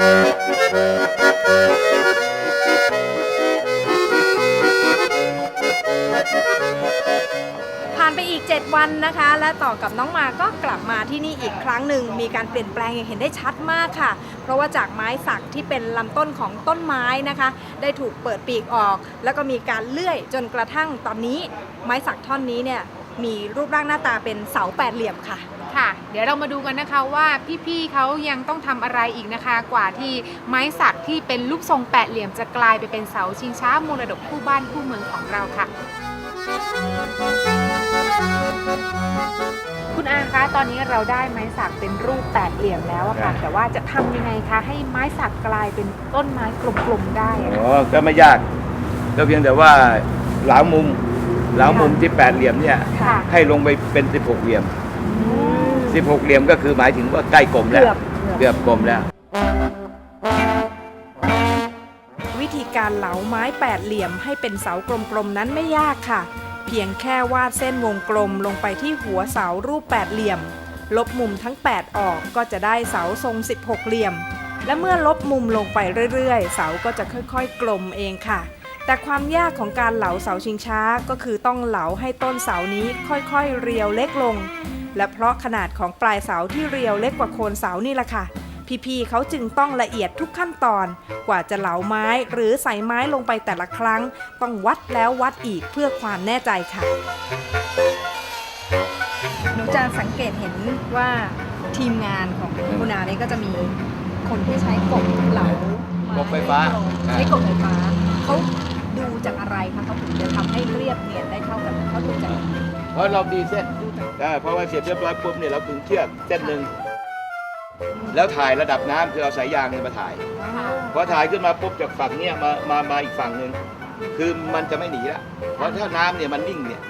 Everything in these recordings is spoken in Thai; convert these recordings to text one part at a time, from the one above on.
ผ่านไปอีก 7 วันนะคะ และต่อกับน้องมาก็กลับมาที่นี่อีกครั้งหนึ่ง มีการเปลี่ยนแปลงอย่างเห็นได้ชัดมากค่ะ เพราะว่าจากไม้สักที่เป็นลำต้นของต้นไม้นะคะ ได้ถูกเปิดปีกออก แล้วก็มีการเลื่อยจนกระทั่งตอนนี้ ไม้สักท่อนนี้เนี่ยมีรูปร่างหน้าตาเป็นเสาแปดเหลี่ยมค่ะ ค่ะ เดี๋ยวเรามาดูกันนะคะว่าพี่ๆเขายังต้องทำอะไรอีกนะคะ กว่าที่ไม้สักที่เป็นรูปทรงแปดเหลี่ยมจะกลายไปเป็นเสาชิงช้ามรดกคู่บ้านคู่เมืองของเราค่ะ คุณอาคะตอนนี้เราได้ไม้สักเป็นรูปแปดเหลี่ยมแล้วอะค่ะ ครับ แต่ว่าจะทำยังไงคะ ให้ไม้สักกลายเป็นต้นไม้กลมๆได้อะอ๋อก็ไม่ยาก ก็เพียงแต่ว่าเหลามุมเหลามุมที่แปดเหลี่ยมเนี่ย ค่ะให้ลงไปเป็น16เหลี่ยม 16 เหลี่ยมก็คือหมายถึงว่าใกล้กลมแล้วเกือบเกือบกลมแล้ว วิธีการเหลาไม้แปดเหลี่ยมให้เป็นเสากลมๆนั้นไม่ยากค่ะ เพียงแค่วาดเส้นวงกลมลงไปที่หัวเสารูปแปดเหลี่ยม ลบมุมทั้ง 8 ออกก็จะได้เสาทรง 16 เหลี่ยม และเมื่อลบมุมลงไปเรื่อยๆ เสาก็จะค่อยๆ กลมเองค่ะ แต่ความยากของการเหลาเสาชิงช้าก็คือต้องเหลาให้ต้นเสานี้ค่อยๆ เรียวเล็กลง และเพราะขนาดของปลายเสาที่เรียวเล็กกว่าโคนเสานี่แหละค่ะ พี่ๆเขาจึงต้องละเอียดทุกขั้นตอน กว่าจะเหลาไม้หรือใส่ไม้ลงไปแต่ละครั้ง ต้องวัดแล้ววัดอีกเพื่อความแน่ใจค่ะหนูจะสังเกตเห็นว่าทีมงานของคุณอาเนี่ยก็จะมีคนที่ใช้กบเหลากบไฟฟ้า ใช้กบไฟฟ้าเขาดูจากอะไรคะเขาถึงจะทำให้เรียบเนียนได้เท่ากันเขาดูจาก เพราะเราดีเส้น ดูจากเออเพราะว่าเสร็จเรียบร้อยปุ๊บเนี่ยเราขึงเชือกเส้นหนึ่งแล้วถ่ายระดับน้ำคือเอาสายยางเนี่ยมาถ่ายพอถ่ายขึ้นมาปุ๊บจากฝั่งเนี่ยมามามาอีกฝั่งหนึ่งคือมันจะไม่หนีละเพราะถ้าน้ำเนี่ยมันนิ่งเนี่ย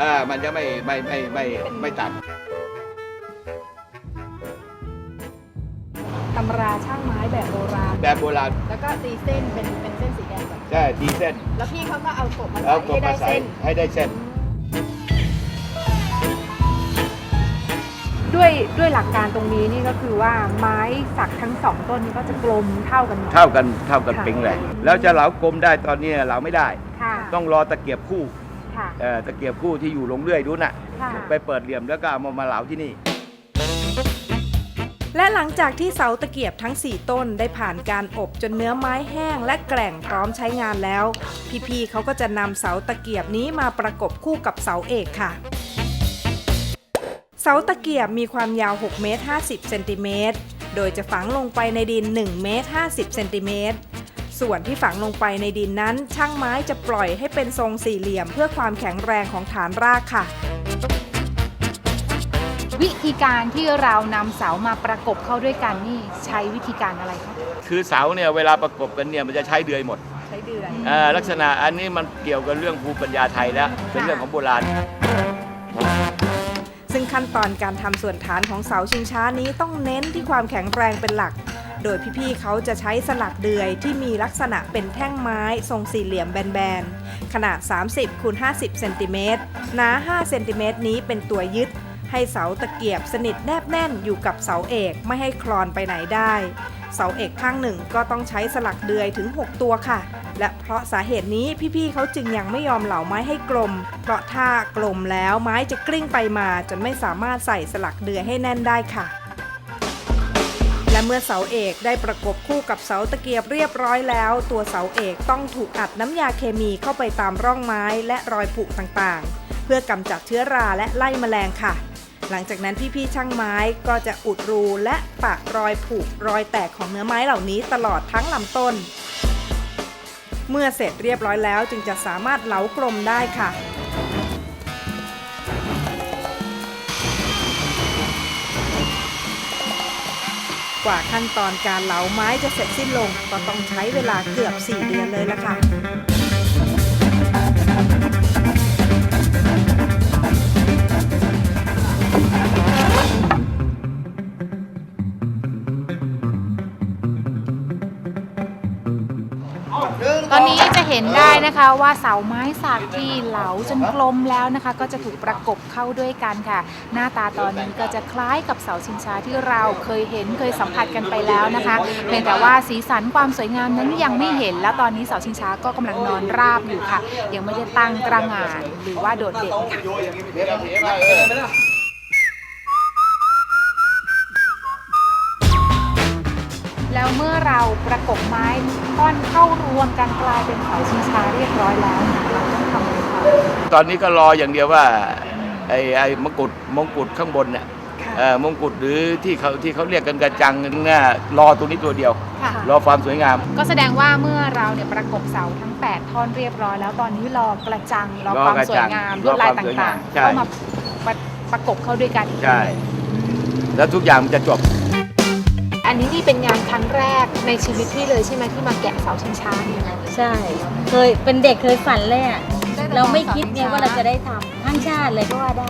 อ่ามันจะไม่ไม่ไม่ไม่ไม่ตัดตำราช่างไม้แบบโบราณ แบบโบราณ แล้วก็ตีเส้นเป็นเป็นเส้นสีแดงแบบใช่ทีเส้น แล้วพี่เขาก็เอากบมาแล้วใส่กให้ดได้มาใส่เส้นให้ได้เส้น ด้วยด้วยหลักการตรงนี้นี่ก็คือว่าไม้สักทั้งสองต้นนี้ก็จะกลมเท่ากันหมด เท่ากันเท่ากันค่ะ ปิ๊งเลยแล้วจะเหลากลมได้ตอนนี้เหลาไม่ได้ ค่ะ ต้องรอตะเกียบคู่ค่ะ เอ่อตะเกียบคู่ที่อยู่ลงเรื่อยดูน่ะ ค่ะ ไปเปิดเหลี่ยมแล้วก็เอามามาเหลาที่นี่ และหลังจากที่เสาตะเกียบทั้ง 4 ต้นได้ผ่านการอบจนเนื้อไม้แห้งและแกร่งพร้อมใช้งานแล้ว พี่ๆเขาก็จะนำเสาตะเกียบนี้มาประกบคู่กับเสาเอกค่ะ เสาตะเกียบมีความยาว6เมตร50เซนติเมตร โดยจะฝังลงไปในดิน1เมตร50เซนติเมตร ส่วนที่ฝังลงไปในดินนั้น ช่างไม้จะปล่อยให้เป็นทรงสี่เหลี่ยมเพื่อความแข็งแรงของฐานรากค่ะ วิธีการที่เรานำเสามาประกบเข้าด้วยกันนี่ใช้วิธีการอะไรคะคือเสาเนี่ยเวลาประกบกันเนี่ยมันจะใช้เดือยหมดใช้เดือนเอ่อลักษณะอันนี้มันเกี่ยวกับเรื่องภูมิปัญญาไทยแล้วเป็นเรื่องของโบราณ ซึ่งขั้นตอนการทำส่วนฐานของเสาชิงช้านี้ต้องเน้นที่ความแข็งแรงเป็นหลัก โดยพี่ๆเขาจะใช้สลักเดือยที่มีลักษณะเป็นแท่งไม้ทรงสี่เหลี่ยมแบนๆ ขนาด 30คูณ50เซนติเมตรหนา5เซนติเมตรนี้เป็นตัวยึด ให้เสาตะเกียบสนิทแนบแน่นอยู่กับเสาเอกไม่ให้คลอนไปไหนได้ เสาเอกข้างหนึ่งก็ต้องใช้สลักเดือยถึง 6 ตัวค่ะ และเพราะสาเหตุนี้พี่ๆเขาจึงยังไม่ยอมเหลาไม้ให้กลม เพราะถ้ากลมแล้วไม้จะกลิ้งไปมาจนไม่สามารถใส่สลักเดือยให้แน่นได้ค่ะและเมื่อเสาเอกได้ประกบคู่กับเสาตะเกียบเรียบร้อยแล้ว ตัวเสาเอกต้องถูกอัดน้ำยาเคมีเข้าไปตามร่องไม้และรอยผุต่างๆ เพื่อกำจัดเชื้อราและไล่แมลงค่ะ หลังจากนั้นพี่ๆช่างไม้ก็จะอุดรูและปะรอยผุรอยแตกของเนื้อไม้เหล่านี้ตลอดทั้งลำต้น เมื่อเสร็จเรียบร้อยแล้วจึงจะสามารถเหลากลมได้ค่ะกว่าขั้นตอนการเหลาไม้จะเสร็จสิ้นลงก็ต้องใช้เวลาเกือบ 4 เดือนเลยละค่ะ ห็นเห็นได้นะคะว่าเสาไม้สักที่เหลาจนกลมแล้วนะคะ ก็จะถูกประกบเข้าด้วยกันค่ะ หน้าตาตอนนี้ก็จะคล้ายกับเสาชิงช้าที่เราเคยเห็นเคยสัมผัสกันไปแล้วนะคะเพียงแต่ว่าสีสันความสวยงามนั้นยังไม่เห็น แล้วตอนนี้เสาชิงช้าก็กำลังนอนราบอยู่ค่ะ ยังไม่ได้ตั้งตระหง่านหรือว่าโดดเด่นค่ะ เมื่อเราประกบไม้ท่อนเข้ารวมกันกลายเป็นเสาชิงช้าเรียบร้อยแล้วเนี่ยเราต้องทำอะไรต่อตอนนี้ก็รออย่างเดียวว่าไอ้ไอ้มงกุฎมงกุฎข้างบนเนี่ยเอ่อมงกุฎหรือที่เขาที่เขาเรียกกันกระจังเนี่ยรอตัวนี้ตัวเดียว ค่ะรอความสวยงาม ก็แสดงว่าเมื่อเราเนี่ยประกบเสาทั้ง 8ท่อนเรียบร้อยแล้วตอนนี้รอกระจังรอรอความกระสวจัยงงามรลอวดลายความสวยงาต่ามงใช่ๆเข้ามาประประกบเข้าด้วยกันใช่แล้วทุกอย่างมันจะจบอั นนี้นี่เป็นงานครั้งแรกในชีวิตพี่เลยใช่ไหมที่มาแกะเสาชิงช้าเนี่ย ใช่ เคยเป็นเด็กเคยฝันเลยอะเราไม่คิดเนี่ยว่าเราจะได้ทำทั้งชาติเลยก็ว่าได้